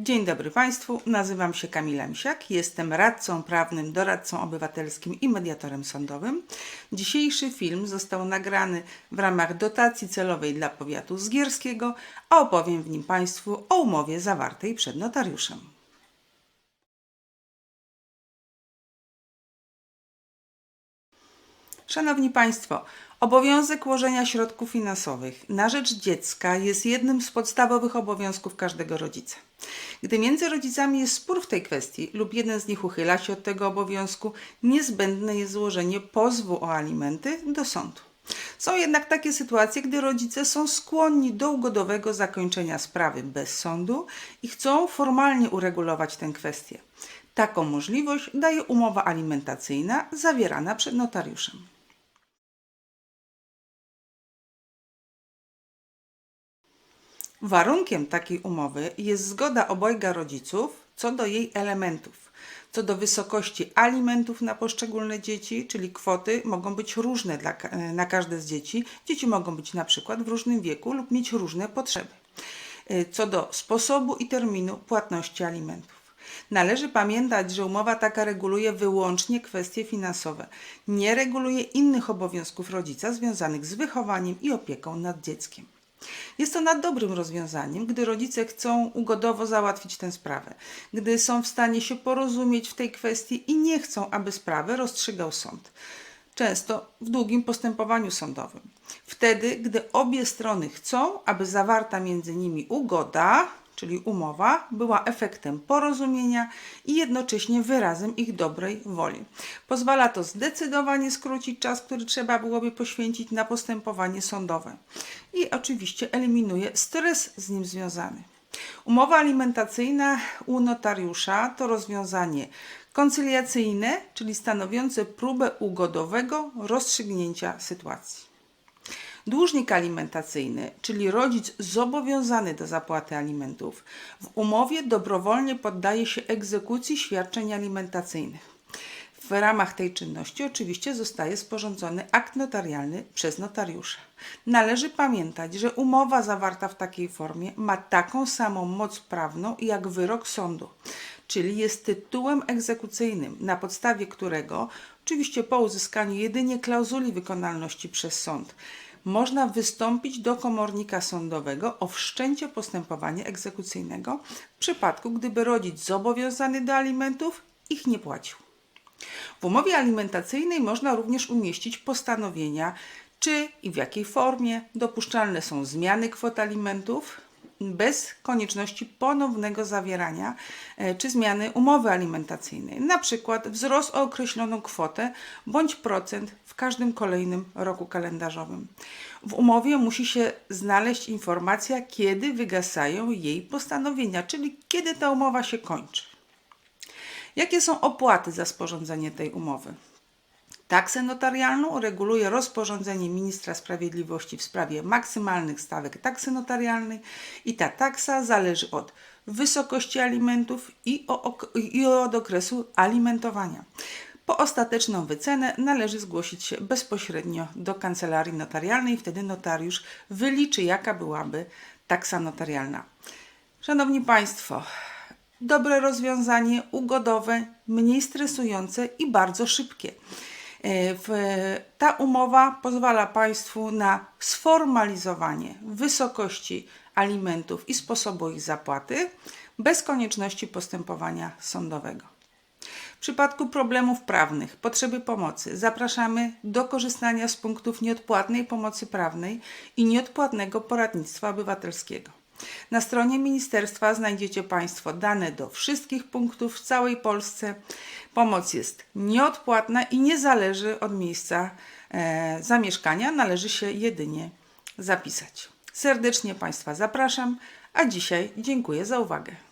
Dzień dobry Państwu, nazywam się Kamila Misiak, jestem radcą prawnym, doradcą obywatelskim i mediatorem sądowym. Dzisiejszy film został nagrany w ramach dotacji celowej dla powiatu zgierskiego, a opowiem w nim Państwu o umowie zawartej przed notariuszem. Szanowni Państwo, obowiązek łożenia środków finansowych na rzecz dziecka jest jednym z podstawowych obowiązków każdego rodzica. Gdy między rodzicami jest spór w tej kwestii lub jeden z nich uchyla się od tego obowiązku, niezbędne jest złożenie pozwu o alimenty do sądu. Są jednak takie sytuacje, gdy rodzice są skłonni do ugodowego zakończenia sprawy bez sądu i chcą formalnie uregulować tę kwestię. Taką możliwość daje umowa alimentacyjna zawierana przed notariuszem. Warunkiem takiej umowy jest zgoda obojga rodziców co do jej elementów. Co do wysokości alimentów na poszczególne dzieci, czyli kwoty mogą być różne dla, na każde z dzieci. Dzieci mogą być na przykład w różnym wieku lub mieć różne potrzeby. Y, Co do sposobu i terminu płatności alimentów. Należy pamiętać, że umowa taka reguluje wyłącznie kwestie finansowe. Nie reguluje innych obowiązków rodzica związanych z wychowaniem i opieką nad dzieckiem. Jest to nad dobrym rozwiązaniem, gdy rodzice chcą ugodowo załatwić tę sprawę, gdy są w stanie się porozumieć w tej kwestii i nie chcą, aby sprawę rozstrzygał sąd. Często w długim postępowaniu sądowym. Wtedy, gdy obie strony chcą, aby zawarta między nimi ugoda, czyli umowa, była efektem porozumienia i jednocześnie wyrazem ich dobrej woli. Pozwala to zdecydowanie skrócić czas, który trzeba byłoby poświęcić na postępowanie sądowe i oczywiście eliminuje stres z nim związany. Umowa alimentacyjna u notariusza to rozwiązanie koncyliacyjne, czyli stanowiące próbę ugodowego rozstrzygnięcia sytuacji. Dłużnik alimentacyjny, czyli rodzic zobowiązany do zapłaty alimentów, w umowie dobrowolnie poddaje się egzekucji świadczeń alimentacyjnych. W ramach tej czynności oczywiście zostaje sporządzony akt notarialny przez notariusza. Należy pamiętać, że umowa zawarta w takiej formie ma taką samą moc prawną jak wyrok sądu, czyli jest tytułem egzekucyjnym, na podstawie którego, oczywiście po uzyskaniu jedynie klauzuli wykonalności przez sąd, można wystąpić do komornika sądowego o wszczęcie postępowania egzekucyjnego w przypadku, gdyby rodzic zobowiązany do alimentów ich nie płacił. W umowie alimentacyjnej można również umieścić postanowienia, czy i w jakiej formie dopuszczalne są zmiany kwot alimentów bez konieczności ponownego zawierania e, czy zmiany umowy alimentacyjnej. Na przykład wzrost o określoną kwotę bądź procent w każdym kolejnym roku kalendarzowym. W umowie musi się znaleźć informacja, kiedy wygasają jej postanowienia, czyli kiedy ta umowa się kończy. Jakie są opłaty za sporządzenie tej umowy? Taksę notarialną reguluje rozporządzenie ministra sprawiedliwości w sprawie maksymalnych stawek taksy notarialnej i ta taksa zależy od wysokości alimentów i, o, i od okresu alimentowania. Po ostateczną wycenę należy zgłosić się bezpośrednio do kancelarii notarialnej, wtedy notariusz wyliczy, jaka byłaby taksa notarialna. Szanowni Państwo, dobre rozwiązanie, ugodowe, mniej stresujące i bardzo szybkie. E, Ta umowa pozwala Państwu na sformalizowanie wysokości alimentów i sposobu ich zapłaty bez konieczności postępowania sądowego. W przypadku problemów prawnych, potrzeby pomocy, zapraszamy do korzystania z punktów nieodpłatnej pomocy prawnej i nieodpłatnego poradnictwa obywatelskiego. Na stronie ministerstwa znajdziecie Państwo dane do wszystkich punktów w całej Polsce. Pomoc jest nieodpłatna i nie zależy od miejsca e, zamieszkania, należy się jedynie zapisać. Serdecznie Państwa zapraszam, a dzisiaj dziękuję za uwagę.